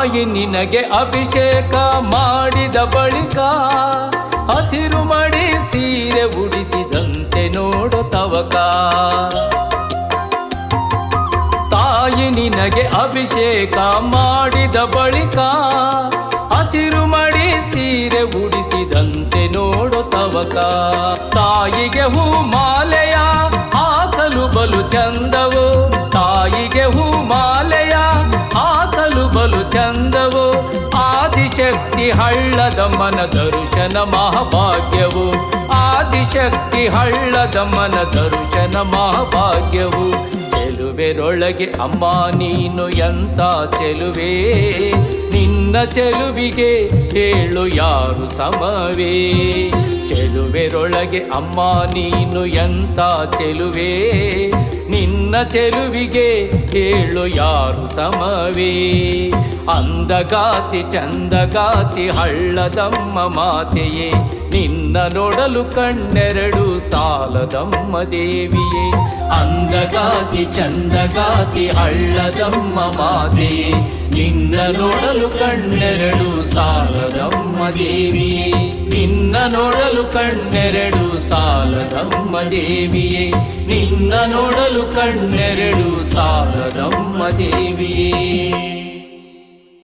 ತಾಯಿ ನಿನಗೆ ಅಭಿಷೇಕ ಮಾಡಿದ ಬಳಿಕ ಹಸಿರು ಮಡಿ ಸೀರೆ ಉಡಿಸಿದಂತೆ ನೋಡು ತವಕ. ತಾಯಿ ನಿನಗೆ ಅಭಿಷೇಕ ಮಾಡಿದ ಬಳಿಕ ಹಸಿರು ಮಡಿ ಸೀರೆ ಉಡಿಸಿದಂತೆ ನೋಡು ತವಕ. ತಾಯಿಗೆ ಹೂ ಮಾಲೆಯ ಹಾಕಲು ಬಲು ಚಂದವು. ಬಲು ಚಂದವು, ಆದಿಶಕ್ತಿ ಹಳ್ಳದ ಮನ ದರ್ಶನ ಮಹಾಭಾಗ್ಯವು. ಆದಿಶಕ್ತಿ ಹಳ್ಳದ ಮನ ದರ್ಶನ ಮಹಾಭಾಗ್ಯವು. ಚೆಲುವೆರೊಳಗೆ ಅಮ್ಮ ನೀನು ಎಂತ ಚೆಲುವೆ? ನಿನ್ನ ಚೆಲುವಿಗೆ ಕೇಳು ಯಾರು ಸಮವೇ? ಚೆಲುವೆರೊಳಗೆ ಅಮ್ಮ ನೀನು ಎಂತ ಚೆಲುವೆ? ನಿನ್ನ ಚೆಲುವಿಗೆ ಕೇಳು ಯಾರು ಸಮವೇ? ಅಂದಗಾತಿ ಚಂದಗಾತಿ ಹಳ್ಳದಮ್ಮ ಮಾತೆಯೇ, ನಿನ್ನ ನೋಡಲು ಕಣ್ಣೆರಡು ಸಾಲದಮ್ಮ ದೇವಿಯೇ. ಅಂದಗಾತಿ ಚಂದಗಾತಿ ಹಳ್ಳದಮ್ಮ ಮಾತೆಯೇ, ನಿನ್ನ ನೋಡಲು ಕಣ್ಣೆರಡು ಸಾಲದಮ್ಮ ದೇವಿಯೇ. ನಿನ್ನ ನೋಡಲು ಕಣ್ಣೆರಡು ಸಾಲದಮ್ಮ ದೇವಿಯೇ, ನಿನ್ನ ನೋಡಲು ಕಣ್ಣೆರಡು ಸಾಲದಮ್ಮ ದೇವಿಯೇ.